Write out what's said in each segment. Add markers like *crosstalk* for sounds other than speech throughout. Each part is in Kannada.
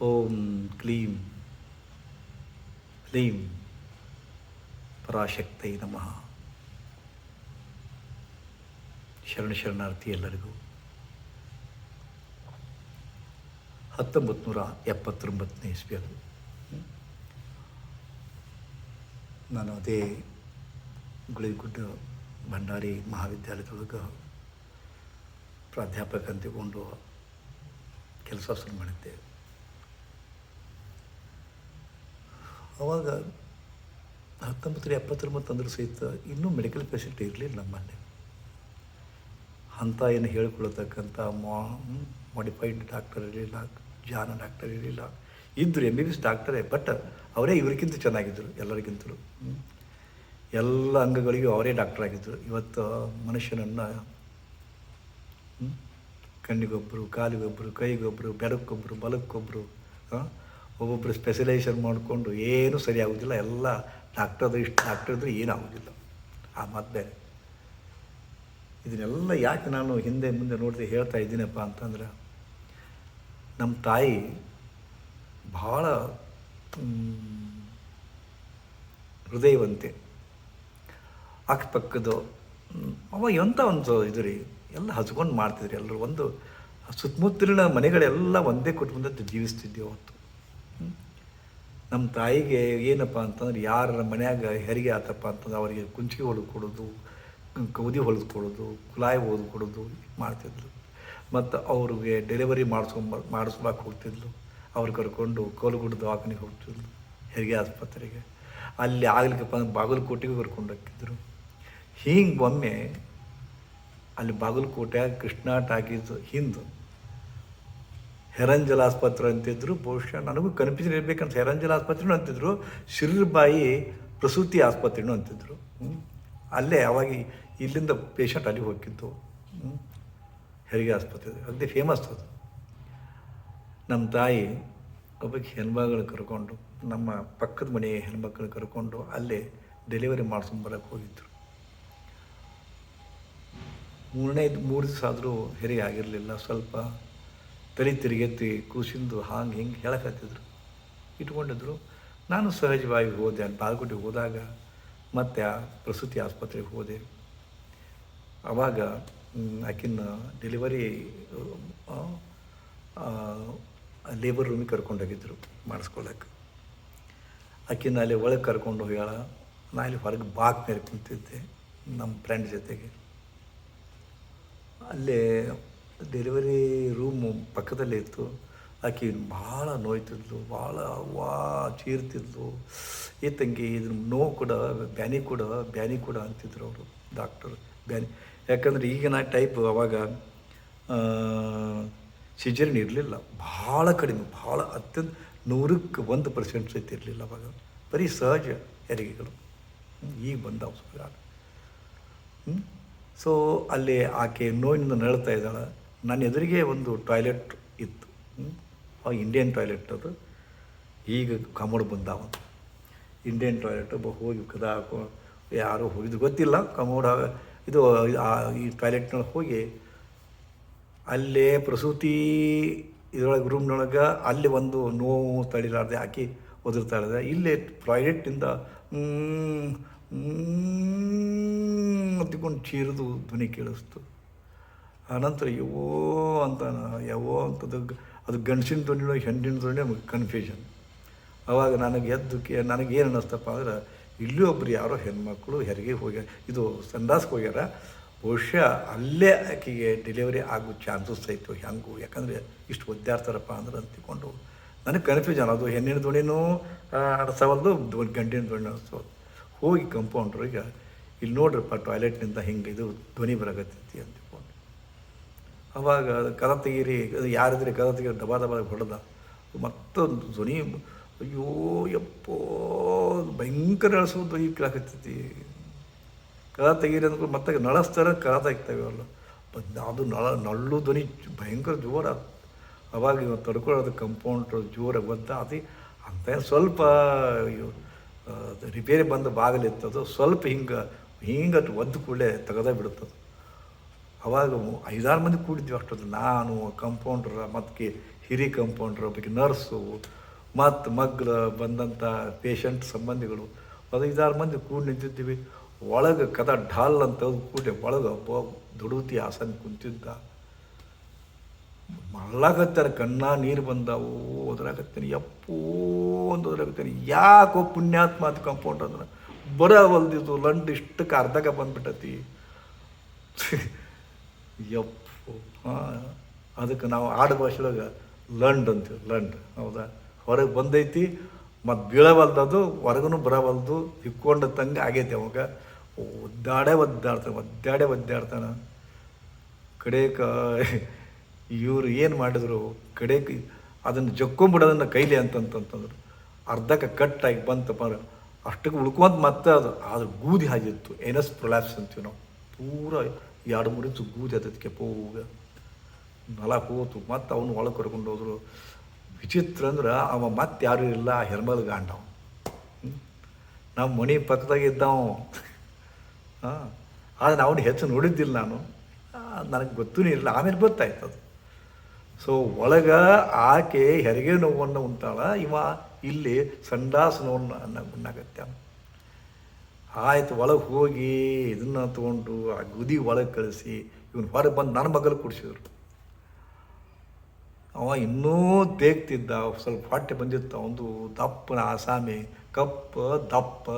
ಓಂ ಕ್ಲೀಂ ಕ್ಲೀಂ ಪರಾಶಕ್ತೈ ನಮಃ ಶರಣ ಶರಣಾರ್ಥಿ ಎಲ್ಲರಿಗೂ ಹತ್ತೊಂಬತ್ತು ನೂರ ಎಪ್ಪತ್ತೊಂಬತ್ತನೇ ಇಸ್ವಿ ಅದು ನಾನು ಅದೇ ಗುಳಿಗುಡ್ಡ ಭಂಡಾರಿ ಮಹಾವಿದ್ಯಾಲಯದೊಳಗೆ ಪ್ರಾಧ್ಯಾಪಕ ಅಂತಿಕೊಂಡು ಕೆಲಸ ಶುರು ಮಾಡಿದ್ದೆ ಅವಾಗ ಹತ್ತೊಂಬತ್ತು ಎಪ್ಪತ್ತೊಂಬತ್ತು ಅಂದರೂ ಸಹಿತ ಇನ್ನೂ ಮೆಡಿಕಲ್ ಫೆಸಿಲಿಟಿ ಇರಲಿಲ್ಲ ನಮ್ಮಲ್ಲಿ. ಅಂತ ಏನು ಹೇಳ್ಕೊಳ್ತಕ್ಕಂಥ ಮಾ ಮಾಡಿಫೈಡ್ ಡಾಕ್ಟರ್ ಇರಲಿಲ್ಲ ಜಾನ ಡಾಕ್ಟರ್ ಇರಲಿಲ್ಲ. ಇದ್ದರು ಎಂ ಬಿ ಬಿ ಎಸ್ ಡಾಕ್ಟರೇ ಬಟ್ ಅವರೇ ಇವರಿಗಿಂತ ಚೆನ್ನಾಗಿದ್ದರು, ಎಲ್ಲರಿಗಿಂತಲೂ. ಎಲ್ಲ ಅಂಗಗಳಿಗೂ ಅವರೇ ಡಾಕ್ಟರ್ ಆಗಿದ್ದರು. ಇವತ್ತು ಮನುಷ್ಯನನ್ನು? ಕಣ್ಣಿಗೊಬ್ಬರು ಕಾಲಿಗೊಬ್ಬರು ಕೈಗೊಬ್ಬರು ಬೆರಕ್ಕೊಬ್ಬರು ಬಲಕ್ಕೊಬ್ಬರು ಒಬ್ಬೊಬ್ಬರು ಸ್ಪೆಷಲೈಸೇಷನ್ ಮಾಡಿಕೊಂಡು ಏನೂ ಸರಿ ಆಗೋದಿಲ್ಲ. ಎಲ್ಲ ಡಾಕ್ಟರ್ದು ಇಷ್ಟು ಡಾಕ್ಟರ್ ಇದ್ರೆ ಏನೂ ಆಗೋದಿಲ್ಲ. ಆ ಮಾತು ಬೇರೆ. ಇದನ್ನೆಲ್ಲ ಯಾಕೆ ನಾನು ಹಿಂದೆ ಮುಂದೆ ನೋಡಿದೆ ಹೇಳ್ತಾ ಇದ್ದೀನಪ್ಪ ಅಂತಂದ್ರೆ ನಮ್ಮ ತಾಯಿ ಭಾಳ ಹೃದಯವಂತೆ. ಅಕ್ಕಪಕ್ಕದ ಅವಾಗ ಅವ ಎಂಥ ಒಂದು ಇದು ರೀ, ಎಲ್ಲ ಹಚ್ಕೊಂಡು ಮಾಡ್ತಿದ್ರಿ ಎಲ್ಲರೂ. ಒಂದು ಸುತ್ತಮುತ್ತಲಿನ ಮನೆಗಳೆಲ್ಲ ಒಂದೇ ಕುಟುಂಬದ ಜೀವಿಸ್ತಿದ್ದೆ ಅವತ್ತು. ನಮ್ಮ ತಾಯಿಗೆ ಏನಪ್ಪ ಅಂತಂದ್ರೆ ಯಾರ ಮನ್ಯಾಗ ಹೆರಿಗೆ ಆತಪ್ಪ ಅಂತಂದ್ರೆ ಅವರಿಗೆ ಕುಂಚಿಗೆ ಹೊಡೆದು ಕೊಡೋದು, ಕೌದಿ ಹೊಲಿದು ಕೊಡೋದು, ಕುಲಾಯಿ ಹೊಲಿದು ಕೊಡೋದು ಮಾಡ್ತಿದ್ಲು. ಮತ್ತು ಅವ್ರಿಗೆ ಡೆಲಿವರಿ ಮಾಡಿಸ್ಕೊಂಬ ಮಾಡಿಸ್ಬೇಕು ಹೋಗ್ತಿದ್ಲು. ಅವ್ರು ಕರ್ಕೊಂಡು ಕೋಲುಗುಡ್ಡ ದವಾಖಾನೆಗೆ ಹೋಗ್ತಿದ್ಲು, ಹೆರಿಗೆ ಆಸ್ಪತ್ರೆಗೆ. ಅಲ್ಲಿ ಆಗ್ಲಿಕ್ಕಪ್ಪ ಅಂದ್ರೆ ಬಾಗಲಕೋಟೆಗೆ ಕರ್ಕೊಂಡು ಹೋಗ್ತಿದ್ರು. ಹಿಂಗೆ ಒಮ್ಮೆ ಅಲ್ಲಿ ಬಾಗಲಕೋಟೆ ಕೃಷ್ಣ ಟಾಕೀಸ್ ಹಿಂದೆ ಹೆರಂಜಲ್ ಆಸ್ಪತ್ರೆ ಅಂತಿದ್ರು. ಬಹುಶಃ ನನಗೂ ಕನ್ಫ್ಯೂಷನ್ ಇರಬೇಕಂತ ಹೆರಂಜಲ್ ಆಸ್ಪತ್ರೆ ಅಂತಿದ್ರು. ಶಿರ್ಬಾಯಿ ಪ್ರಸೂತಿ ಆಸ್ಪತ್ರೆನೂ ಅಂತಿದ್ರು. ಅಲ್ಲೇ ಅವಾಗ ಇಲ್ಲಿಂದ ಪೇಷಂಟ್ ಅಲ್ಲಿ ಹೋಗಿದ್ದು. ಹೆರಿಗೆ ಆಸ್ಪತ್ರೆ. ಅದೇ ಫೇಮಸ್ ಅದು. ನಮ್ಮ ತಾಯಿ ಒಬ್ಬಕ್ಕೆ ಹೆಣ್ಮಗಳು ಕರ್ಕೊಂಡು, ನಮ್ಮ ಪಕ್ಕದ ಮನೆ ಹೆಣ್ಮಕ್ಳು ಕರ್ಕೊಂಡು ಅಲ್ಲೇ ಡೆಲಿವರಿ ಮಾಡಿಸ್ಕೊಂಬರಕ್ಕೆ ಹೋಗಿದ್ರು. ಮೂರನೇ, ಮೂರು ದಿವಸ ಆದರೂ ಹೆರಿಗೆ ಆಗಿರಲಿಲ್ಲ. ಸ್ವಲ್ಪ ತಲೆ ತಿರುಗೆತ್ತಿ ಕೂಸಿಂದು ಹಾಂಗೆ ಹಿಂಗೆ ಹೇಳಕತ್ತಿದ್ರು. ಇಟ್ಕೊಂಡಿದ್ರು. ನಾನು ಸಹಜವಾಗಿ ಹೋದೆ ಬಾಲ್ಕೋಟೆಗೆ ಹೋದಾಗ ಮತ್ತೆ ಆ ಪ್ರಸೂತಿ ಆಸ್ಪತ್ರೆಗೆ ಹೋದೆ. ಆವಾಗ ಆಕಿನ ಡೆಲಿವರಿ ಲೇಬರ್ ರೂಮಿಗೆ ಕರ್ಕೊಂಡೋಗಿದ್ರು ಮಾಡಿಸ್ಕೊಳ್ಳೋಕೆ ಆಕಿನ ಅಲ್ಲಿ ಒಳಗೆ ಕರ್ಕೊಂಡು ಹೋಗ್ಯಾಳ. ನಾ ಇಲ್ಲಿ ಹೊರಗೆ ಬಾಕ್ ಮೇಲೆ ಕುಂತಿದ್ದೆ ನಮ್ಮ ಫ್ರೆಂಡ್ ಜೊತೆಗೆ. ಅಲ್ಲೇ ಡೆಲಿವರಿ ರೂಮು ಪಕ್ಕದಲ್ಲೇ ಇತ್ತು. ಆಕೆ ಭಾಳ ನೋಯ್ತಿದ್ಲು, ಭಾಳ ವಾ, ಚೀರ್ತಿದ್ಲು. ಈ ತಂಗಿ ಇದ್ರ ನೋವು ಕೂಡ, ಬ್ಯಾನಿ ಕೂಡ ಬ್ಯಾನಿ ಕೂಡ ಅಂತಿದ್ರು ಅವರು ಡಾಕ್ಟರ್ ಬ್ಯಾನಿ, ಯಾಕಂದರೆ ಈಗಿನ ಟೈಪ್ ಅವಾಗ ಸಿಜರಿನ್ ಇರಲಿಲ್ಲ. ಭಾಳ ಕಡಿಮೆ, ಭಾಳ ಅತ್ಯಂತ ನೂರಕ್ಕೆ ಒಂದು ಪರ್ಸೆಂಟ್ ಸಹಿತ ಇರಲಿಲ್ಲ ಅವಾಗ. ಬರೀ ಸಹಜ ಹೆರಿಗೆಗಳು ಈಗ ಬಂದಾವ ಸುಧಾರ? ಸೊ ಅಲ್ಲಿ ಆಕೆ ನೋವಿನಿಂದ ನಳ್ತಾ ಇದ್ದಾಳೆ. ನನ್ನ ಎದುರಿಗೆ ಒಂದು ಟಾಯ್ಲೆಟ್ ಇತ್ತು. ಇಂಡಿಯನ್ ಟಾಯ್ಲೆಟ್ ಅದು. ಈಗ ಕಮೋಡ್ ಬಂದಾವ ಇಂಡಿಯನ್ ಟಾಯ್ಲೆಟ್, ಒಬ್ಬ ಹೋಗಿ ಕದ ಹಾಕೋ, ಯಾರೋ ಹೋಗಿದ್ದು ಗೊತ್ತಿಲ್ಲ. ಕಮೋಡ್ ಇದು ಈ ಟಾಯ್ಲೆಟ್ನೊಳಗೆ ಹೋಗಿ ಅಲ್ಲೇ ಪ್ರಸೂತಿ ಇದರೊಳಗೆ ರೂಮ್ನೊಳಗೆ ಅಲ್ಲಿ ಒಂದು ನೋವು ತಡಿಲಾರ್ದೆ ಹಾಕಿ ಒದರ್ತಾ ಇಳಿದೆ ಇಲ್ಲೇ ಟಾಯ್ಲೆಟ್ಟಿಂದ ಅಂತಿಕೊಂಡು ಚೀರಿದು ಧ್ವನಿ ಕೇಳಿಸ್ತು. ಆನಂತರ ಯವೋ ಅಂತ ಯಾವೋ ಅಂತದ್ದು ಅದು ಗಂಡಸಿನ ಧ್ವನಿನೋ ಹೆಣ್ಣಿನ ಧ್ವನಿ ನಮಗೆ ಕನ್ಫ್ಯೂಷನ್ ಅವಾಗ ನನಗೆ ಎದ್ದಕ್ಕೆ ನನಗೇನು ಅನ್ನಿಸ್ತಪ್ಪ ಅಂದ್ರೆ, ಇಲ್ಲೂ ಒಬ್ರು ಯಾರೋ ಹೆಣ್ಮಕ್ಳು ಹೆರಿಗೆ ಹೋಗ್ಯಾರ ಇದು ಸಂಡಾಸ್ಗೆ ಹೋಗ್ಯಾರ, ಬಹುಶಃ ಅಲ್ಲೇ ಆಕೆಗೆ ಡೆಲಿವರಿ ಆಗೋ ಚಾನ್ಸಸ್ ಐತು ಹೆಂಗು, ಯಾಕಂದರೆ ಇಷ್ಟು ಒದ್ದಾಡ್ತಾರಪ್ಪ ಅಂದ್ರೆ ಅಂತಿಕೊಂಡು, ನನಗೆ ಕನ್ಫ್ಯೂಷನ್ ಅದು ಹೆಣ್ಣಿನ ಧ್ವನಿನೂ ಆಡ್ಸವಲ್ದು ಧ್ವನಿ ಗಂಡಿನ ಧ್ವನಿ ಆಡ್ಸವಲ್ದು ಹೋಗಿ ಕಂಪೌಂಡ್ರಿಗೆ ಇಲ್ಲಿ ನೋಡ್ರಪ್ಪ ಟಾಯ್ಲೆಟ್ನಿಂದ ಹಿಂಗೆ ಇದು ಧ್ವನಿ ಬರಕತ್ತೈತಿ ಅಂತಿಕೊಂಡು ಅವಾಗ ಅದು ಕದ ತೆಗೀರಿ, ಅದು ಯಾರಿದ್ರೆ ಕದ ತೆಗೀರಿ ದಬಾ ದಬಾ ಹೊಡೆದ. ಮತ್ತೊಂದು ಧ್ವನಿ, ಅಯ್ಯೋ, ಯಪ್ಪೋ ಭಯಂಕರ ಅಳಿಸೋ ಧ್ವನಿ ಕೇಳಾಕತ್ತೈತಿ. ಕದ ತೆಗೀರಿ ಅಂದ್ಕೊಂಡು ಮತ್ತೆ ನಳಸ್ತಾರೆ, ಕದ ತೆಗಿತಾವೆ ಅದು ನಳ, ನಳ್ಳು ಧ್ವನಿ ಭಯಂಕರ ಜೋರ ಅವಾಗ ಇವ ತಡ್ಕೊಳ್ಳೋದು ಕಂಪೌಂಡ್ರು ಜೋರಾಗಿ ಬಂತ ಅದೇ ಅಂತ ಸ್ವಲ್ಪ ರಿಪೇರಿ ಅದು ಬಂದ ಬಾಗಿಲಿತ್ತದು, ಸ್ವಲ್ಪ ಹಿಂಗೆ ಹಿಂಗೆ ಒದ್ದು ಕೂಡಲೇ ತೆಗೆದ ಬಿಡುತ್ತದು. ಅವಾಗ ಐದಾರು ಮಂದಿ ಕೂಡಿದ್ವಿ ಅಷ್ಟೊತ್ತು. ನಾನು ಕಂಪೌಂಡ್ರ ಮತ್ತೆ ಹಿರಿ ಕಂಪೌಂಡ್ರ್ ಒಬ್ಬಕ್ಕೆ ನರ್ಸು ಮತ್ತು ಮಗ್ಲ ಬಂದಂಥ ಪೇಷಂಟ್ ಸಂಬಂಧಿಗಳು. ಅದು ಐದಾರು ಮಂದಿ ಕೂಡಿ ನಿಂತಿದ್ದೀವಿ ಒಳಗೆ ಕದ ಢಾಲ್ ಅಂತ ಕೂಡಿ ಒಳಗೆ ಒಬ್ಬ ದುಡುತಿ ಆಸನ ಕುಂತಿದ್ದ. ಮಳ್ಳಾಗತ್ತಾರ, ಕಣ್ಣ ನೀರು ಬಂದಾವು ಓದ್ರಾಗತ್ತೇನೆ ಎಪ್ಪೋ ಒಂದು ಯಾಕೋ ಪುಣ್ಯಾತ್ಮ ಅದು ಕಂಪೌಂಡ್ ಅಂದ್ರೆ ಬರವಲ್ದಿದ್ದು ಲಂಡ್ ಇಷ್ಟಕ್ಕೆ ಅರ್ಧಕ್ಕೆ ಬಂದ್ಬಿಟ್ಟತಿ. ಯಪ್ಪು ಅದಕ್ಕೆ ನಾವು ಆಡು ಭಾಷೆಯೊಳಗೆ ಲಂಡ್ ಅಂತೀವಿ ಲಂಡ್ ಹೌದಾ? ಹೊರಗೆ ಬಂದೈತಿ, ಮತ್ತು ಬೀಳವಲ್ದದು ಹೊರಗೂ ಬರವಲ್ದು ಹಿಕ್ಕೊಂಡ ತಂಗ ಆಗೈತಿ ಅವಾಗ. ಒದ್ದಾಡೇ ಒದ್ದಾಡ್ತಾನೆ ಒದ್ದಾಡೇ ಒದ್ದಾಡ್ತಾನೆ. ಕಡೇಕ ಇವರು ಏನು ಮಾಡಿದ್ರು ಕಡೇಕ ಅದನ್ನು ಜಕ್ಕೊಂಬಿಡೋದನ್ನು ಕೈಲಿ ಅಂತಂತಂತಂದ್ರು. ಅರ್ಧಕ್ಕೆ ಕಟ್ಟಾಗಿ ಬಂತಪ್ಪ ಅಷ್ಟಕ್ಕೆ ಉಳ್ಕೊಂತ ಮತ್ತೆ ಅದು, ಆದ್ರೆ ಗೂದಿ ಹಾಗಿತ್ತು. ಎನಸ್ ಪ್ರೊಲ್ಯಾಪ್ಸ್ ಅಂತೀವಿ ನಾವು. ಪೂರ ಎರಡು ಮೂರು ಇಂಚು ಗೂದಿ ಹತ್ತದಕ್ಕೆ ಪೋಗ ನಲ ಹೋತು ಮತ್ತೆ ಅವನು ಒಳಗೆ ಕರ್ಕೊಂಡು ಹೋದ್ರು. ವಿಚಿತ್ರ ಅಂದ್ರೆ ಅವ ಮತ್ತೆ ಯಾರೂ ಇಲ್ಲ, ಹೆರ್ಮಲ್ ಗಾಂಡ ಅವ ನಮ್ಮ ಮನೆ ಪಕ್ಕದಾಗ ಇದ್ದವ ಹಾಂ? ಆದರೆ ಅವನು ಹೆಚ್ಚು ನೋಡಿದ್ದಿಲ್ಲ ನಾನು. ನನಗೆ ಗೊತ್ತೂ ಇರಲಿಲ್ಲ. ಆಮೇಲೆ ಗೊತ್ತಾಯ್ತು ಅದು. ಸೊ ಒಳಗ ಆಕೆ ಹೆರಿಗೆ ನೋವನ್ನು ಉಂಟಾಳ. ಇವ ಇಲ್ಲಿ ಸಂಡಾಸ ನೋವನ್ನು ಅನ್ನ ಉಣ್ಣಾಗತ್ತೆ ಆಯ್ತು, ಒಳಗೆ ಹೋಗಿ ಇದನ್ನ ತೊಗೊಂಡು ಆ ಗುದಿ ಒಳಗೆ ಕಳಿಸಿ, ಇವನು ಹೊರಗೆ ಬಂದು ನನ್ನ ಮಗಲು ಕುಡಿಸಿದ್ರು ಅವ ಇನ್ನೂ ದೇಗ್ತಿದ್ದ ಸ್ವಲ್ಪ ಹೊಟ್ಟೆ ಬಂದಿತ್ತು ಒಂದು ದಪ್ಪನ ಆಸಾಮಿ, ಕಪ್ಪ, ದಪ್ಪ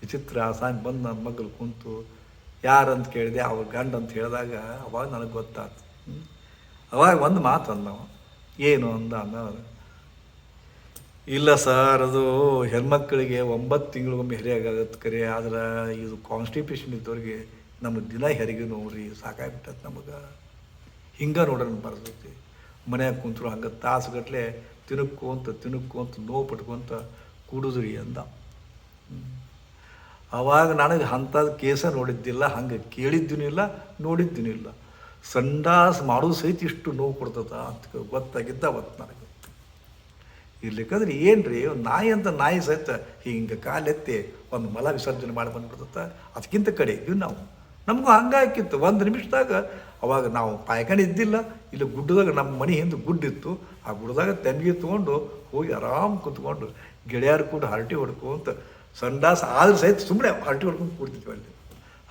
ವಿಚಿತ್ರ ಆಸಾಮಿ ಬಂದು ನನ್ನ ಮಗಲು ಕುಂತು, ಯಾರಂತ ಕೇಳಿದೆ ಅವ್ರ ಗಂಡ ಅಂತ ಹೇಳಿದಾಗ ಅವಾಗ ನನಗೆ ಗೊತ್ತಾಯ್ತು. ಅವಾಗ ಒಂದು ಮಾತು ಅಂದವ ಏನು ಅಂದ ಅಂದ ಇಲ್ಲ ಸರ್, ಅದು ಹೆಣ್ಮಕ್ಳಿಗೆ ಒಂಬತ್ತು ತಿಂಗಳಿಗೊಮ್ಮೆ ಹೆರಿಯಾಗತ್ತೆ ಕರೆ. ಆದ್ರೆ ಇದು ಕಾನ್ಸ್ಟಿಪೇಷನ್ ಇದ್ದವ್ರಿಗೆ ನಮಗೆ ದಿನ ಹೆರಿಗೆ ನೋಡ್ರಿ ಸಾಕಾಗ್ಬಿಟ್ಟತ್ ನಮಗೆ. ಹಿಂಗೆ ನೋಡೋಣ ಬರ್ತೈತಿ ಮನ್ಯಾಗ ಕುಂತರು ಹಂಗೆ ತಾಸುಗಟ್ಲೆ ತಿನ್ಕೋಂತ ತಿನ್ಕೋಂತ ನೋವು ಪಟ್ಕೊಂತ ಕುಡಿದ್ರಿ ಅಂದ. ಅವಾಗ ನನಗೆ ಅಂಥದ್ದು ಕೇಸ ನೋಡಿದ್ದಿಲ್ಲ, ಹಂಗೆ ಕೇಳಿದ್ದೂ ಇಲ್ಲ ನೋಡಿದ್ದೂ ಇಲ್ಲ ಸಂಡಾಸ್ ಮಾಡೋದು ಸಹಿತ ಇಷ್ಟು ನೋವು ಕೊಡ್ತದ ಅಂತ ಗೊತ್ತಾಗಿದ್ದ ಅವತ್ತು ನನಗೆ. ಇರ್ಲಿಕ್ಕಂದ್ರೆ ಏನು ಒಂದು ನಾಯಿ ಅಂತ ನಾಯಿ ಸಹಿತ ಹಿಂಗೆ ಕಾಲೆತ್ತಿ ಒಂದು ಮಲ ವಿಸರ್ಜನೆ ಮಾಡಿ ಬಂದ್ಬಿಡ್ತತ್ತ ಅದಕ್ಕಿಂತ ಕಡೆ ಇದ್ವಿ ನಾವು. ನಮಗೂ ಹಂಗಾಕಿತ್ತು. ಒಂದು ನಿಮಿಷದಾಗ ಅವಾಗ ನಾವು ಪಾಯ್ಕಾನೆ ಇದ್ದಿಲ್ಲ. ಇಲ್ಲಿ ಗುಡ್ಡದಾಗ ನಮ್ಮ ಮನೆ ಹಿಂದೆ ಗುಡ್ಡಿತ್ತು. ಆ ಗುಡ್ಡದಾಗ ತೆಂಗಿಗೆ ತೊಗೊಂಡು ಹೋಗಿ ಆರಾಮ್ ಕುತ್ಕೊಂಡು ಗೆಳೆಯರು ಕೂಡ ಹರಟಿ ಹೊಡ್ಕೊಂತ ಸಂಡಾಸ ಆದ್ರೆ ಸಹಿತ ಸುಮ್ಮನೆ ಹರಟಿ ಹೊಡ್ಕೊಂಡು ಕೂಡ್ತಿದ್ವಿ ಅಲ್ಲಿ.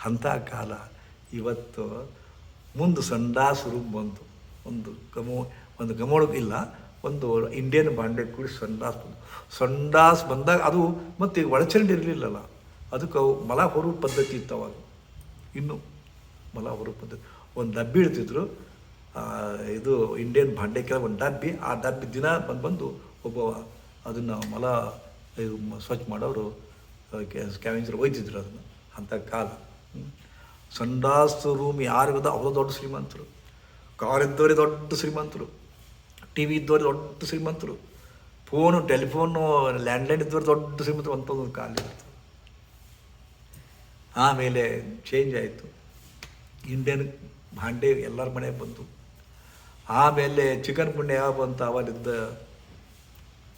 ಅಂಥ ಕಾಲ. ಇವತ್ತು ಮುಂದೆ ಸಂಡಾಸ ರೂಮ್ ಬಂತು. ಒಂದು ಗಮೋ, ಒಂದು ಗಮೋಳಕ್ಕೆ ಇಲ್ಲ. ಒಂದು ಇಂಡಿಯನ್ ಬಾಂಡೆ ಕೂಡಿ ಸಂಡಾಸ್ ಬಂದು ಸಂಡಾಸ್ ಬಂದಾಗ ಅದು ಮತ್ತೆ ಈಗ ಒಳಚರಂಡಿ ಇರಲಿಲ್ಲಲ್ಲ. ಅದಕ್ಕೆ ಅವು ಮಲ ಹೊರ ಪದ್ಧತಿ ಇತ್ತು ಅವಾಗ. ಇನ್ನು ಮಲ ಹೊರ ಪದ್ಧತಿ. ಒಂದು ಡಬ್ಬಿ ಇಡ್ತಿದ್ರು. ಇದು ಇಂಡಿಯನ್ ಬಾಂಡೆ ಕೆಲ ಒಂದು ಡಬ್ಬಿ. ಆ ಡಬ್ಬಿ ದಿನ ಬಂದು ಬಂದು ಒಬ್ಬ ಅದನ್ನು ಮಲ, ಇದು ಸ್ವಚ್ಛ ಮಾಡೋರು ಸ್ಕ್ಯಾವೆಂಜರ್ ಒಯ್ತಿದ್ರು ಅದನ್ನು. ಅಂಥ ಕಾಲ. ಸಂಡಾಸ್ ರೂಮ್ ಯಾರಿಗದ ಅವರು ದೊಡ್ಡ ಶ್ರೀಮಂತರು. ಕಾರಿದ್ದವರೇ ದೊಡ್ಡ ಶ್ರೀಮಂತರು. ಟಿ ವಿ ಇದ್ದವ್ರು ದೊಡ್ಡ ಶ್ರೀಮಂತರು. ಫೋನು, ಟೆಲಿಫೋನು, ಲ್ಯಾಂಡ್ಲೈನ್ ಇದ್ದವ್ರು ದೊಡ್ಡ ಶ್ರೀಮಂತರು ಅಂಥದ್ದೊಂದು ಕಾಲ ಇತ್ತು. ಆಮೇಲೆ ಚೇಂಜ್ ಆಯಿತು. ಇಂಡಿಯನ್ ಭಾಂಡೆ ಎಲ್ಲರ ಮನೆ ಬಂತು. ಆಮೇಲೆ ಚಿಕನ್ ಪುಣ್ಯ ಯಾವ ಬಂತ? ಅವಲ್ಲಿದ್ದ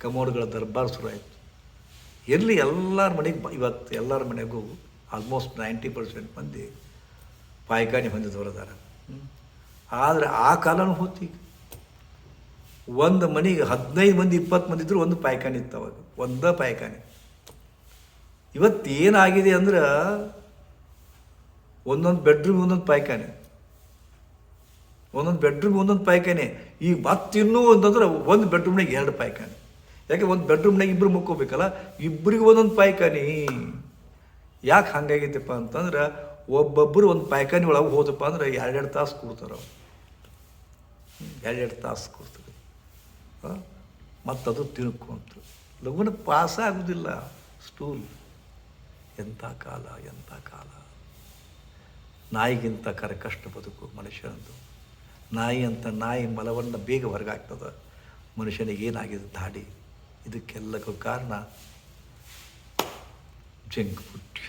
ಕಮೋಡ್ಗಳ ದರ್ಬಾರ್ ಶುರು ಆಯಿತು ಎಲ್ಲಿ ಎಲ್ಲರ ಮನೆಗೆ ಇವತ್ತು ಎಲ್ಲರ ಮನೆಗೂ ಆಲ್ಮೋಸ್ಟ್ ನೈಂಟಿ ಪರ್ಸೆಂಟ್ ಮಂದಿ ಪಾಯ್ಕಾನಿ ಹೊಂದಿದವರದಾರ ಆದರೆ ಆ ಕಾಲನೂ ಹೋತು ಈಗ. ಒಂದು ಮನೆಗೆ ಹದಿನೈದು ಮಂದಿ, ಇಪ್ಪತ್ತು ಮಂದಿ ಇದ್ದರೂ ಒಂದು ಪಾಯ್ಕಾನಿ ಇತ್ತು ಅವಾಗ. ಒಂದೇ ಪಾಯ್ಕಾನಿ ಇವತ್ತು ಏನಾಗಿದೆ ಅಂದ್ರೆ ಒಂದೊಂದು ಬೆಡ್ರೂಮ್ ಒಂದೊಂದು ಪಾಯ್ಕಾನೆ ಒಂದೊಂದು ಬೆಡ್ರೂಮ್ ಒಂದೊಂದು ಪಾಯ್ಕಾನೆ ಈಗ ಮತ್ತಿನ್ನೂ ಅಂತಂದ್ರೆ ಒಂದು ಬೆಡ್ರೂಮ್ನಾಗ ಎರಡು ಪಾಯ್ಕಾನೆ ಯಾಕೆ ಒಂದು ಬೆಡ್ರೂಮ್ನಾಗ ಇಬ್ಬರು ಮುಕ್ಕೋಬೇಕಲ್ಲ? ಇಬ್ಬರಿಗೆ ಒಂದೊಂದು ಪಾಯ್ಕಾನಿ ಯಾಕೆ ಹಂಗಾಗೈತಪ್ಪ ಅಂತಂದ್ರೆ ಒಬ್ಬೊಬ್ಬರು ಒಂದು ಪಾಯ್ಕಾನಿ ಒಳಗೆ ಹೋದಪ್ಪ ಅಂದ್ರೆ ಎರಡೆರಡು ತಾಸು ಕೂಡ್ತಾರೆ ಎರಡೆರಡು ತಾಸು ಕೂಡ್ತಾರೆ. ಮತ್ತದು ತಿನ್ಕೊಂತು ಲಘುನ ಪಾಸ ಆಗುವುದಿಲ್ಲ ಸ್ಟೂಲ್ ಎಂಥ ಕಾಲ ಎಂಥ ಕಾಲ. ನಾಯಿಗಿಂತ ಕರೆ ಕಷ್ಟ ಬದುಕು ಮನುಷ್ಯನದು. ನಾಯಿ ಅಂತ ನಾಯಿ ಮಲವನ್ನು ಬೇಗ ಹೊರಗಾಗ್ತದೆ. ಮನುಷ್ಯನಿಗೆ ಏನಾಗಿದೆ ದಾಡಿ. ಇದಕ್ಕೆಲ್ಲಕ್ಕೂ ಕಾರಣ junk food,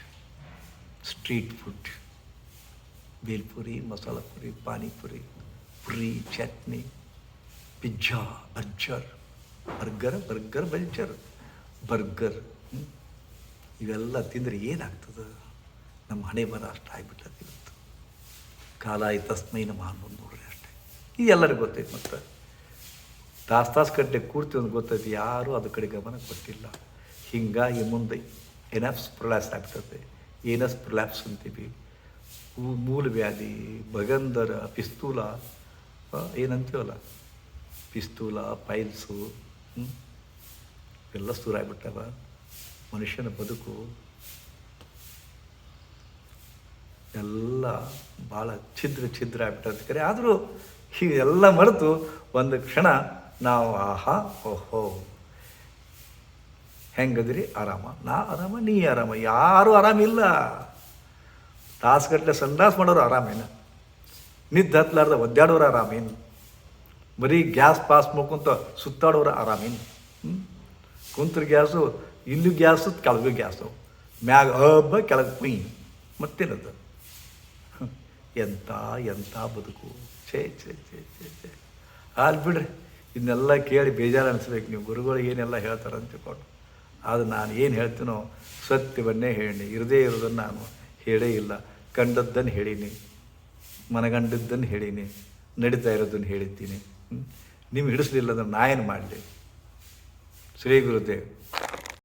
street food. Bhelpuri, masala puri, panipuri, puri, chutney. Pizza burger burger burger burger burger? ಇವೆಲ್ಲ ತಿಂದರೆ ಏನಾಗ್ತದೆ? ನಮ್ಮ ಹಣೆ ಬರ ಅಷ್ಟು ಆಗಿಬಿಟ್ಟದೆ ಇವತ್ತು ಕಾಲ ತಸ್ಮೈ ನಮಃ ಅನ್ನೋದು ನೋಡ್ರಿ ಅಷ್ಟೇ. ಇದು ಗೊತ್ತೈತೆ ಮತ್ತು. ತಾಸು ತಾಸು ಕಟ್ಟೆ ಕೂರ್ತಿ ಒಂದು ಗೊತ್ತೈತಿ, ಯಾರೂ ಅದ್ರ ಕಡೆ ಗಮನ ಕೊಟ್ಟಿಲ್ಲ. ಹಿಂಗಾಗಿ ಮುಂದೆ ಎನಫ್ಸ್ ಪ್ರೊಲ್ಯಾಪ್ಸ್ ಆಗ್ತದೆ. ಏನಸ್ ಪ್ರೊಲ್ಯಾಪ್ಸ್ ಅಂತೀವಿ. ಮೂಲ ವ್ಯಾಧಿ ಭಗಂಧರ ಪಿಸ್ತೂಲ ಏನಂತೀವಲ್ಲ? ಪಿಸ್ತೂಲ, ಪೈಲ್ಸು ಎಲ್ಲ ಆಗಿಬಿಟ್ಟವ ಮನುಷ್ಯನ ಬದುಕು ಎಲ್ಲ ಭಾಳ ಛಿದ್ರ ಛಿದ್ರ ಆಗ್ಬಿಟ್ಟದ ಕರೆ. ಆದರೂ ಹೀಗೆಲ್ಲ ಮರೆತು ಒಂದು ಕ್ಷಣ ನಾವು ಆಹಾ, ಓಹೋ. ಹೆಂಗದ್ರಿ? ಆರಾಮ. ನಾ ಆರಾಮ, ನೀ ಆರಾಮ. ಯಾರೂ ಆರಾಮಿಲ್ಲ. ತಾಸುಗಟ್ಟಲೆ ಸಂಡಾಸ್ ಮಾಡೋರು ಆರಾಮೇನು. ನಿದ್ದೆ ಹತ್ತಲಾರ್ದ ಒದ್ದಾಡೋರು ಆರಾಮೇನು. ಬರೀ ಗ್ಯಾಸ್ ಪಾಸ್ ಮಾಡ್ಕೊಂತ ಸುತ್ತಾಡೋರು ಆರಾಮೇನು ಹ್ಞೂ ಕುಂತ್ರ ಗ್ಯಾಸು, ಇಲ್ಲೂ ಗ್ಯಾಸು, ಕೆಳಗೂ ಗ್ಯಾಸು. ಮ್ಯಾಗ ಹಬ್ಬ, ಕೆಳಗೆ ಕುಯ್. ಮತ್ತೇನದು. *laughs* ಎಂಥ ಎಂಥ ಬದುಕು. ಛೇ ಛೇ ಛೇ ಛೇ ಛೇ. ಅಲ್ಲಿ ಬಿಡ್ರಿ, ಇದನ್ನೆಲ್ಲ ಕೇಳಿ ಬೇಜಾರು ಅನಿಸ್ಬೇಕು. ನೀವು ಗುರುಗಳು ಏನೆಲ್ಲ ಹೇಳ್ತಾರಂತ ತಿಳ್ಕೊಂಡು. ಅದು ನಾನು ಏನು ಹೇಳ್ತೀನೋ ಸತ್ಯವನ್ನೇ ಹೇಳಿ ಇರದೇ ಇರೋದನ್ನು ನಾನು ಹೇಳೇ ಇಲ್ಲ. ಕಂಡದ್ದನ್ನು ಹೇಳೀನಿ. ಮನಗಂಡದ್ದನ್ನು ಹೇಳೀನಿ. ನಡೀತಾ ಇರೋದನ್ನು ಹೇಳಿದ್ದೀನಿ. ನಿಮ್ಗೆ ಹಿಡಿಸ್ಲಿಲ್ಲ ಅಂದ್ರೆ ನಾ ಏನು ಮಾಡಲಿ? ಶ್ರೀ ಗುರುದೇವ್.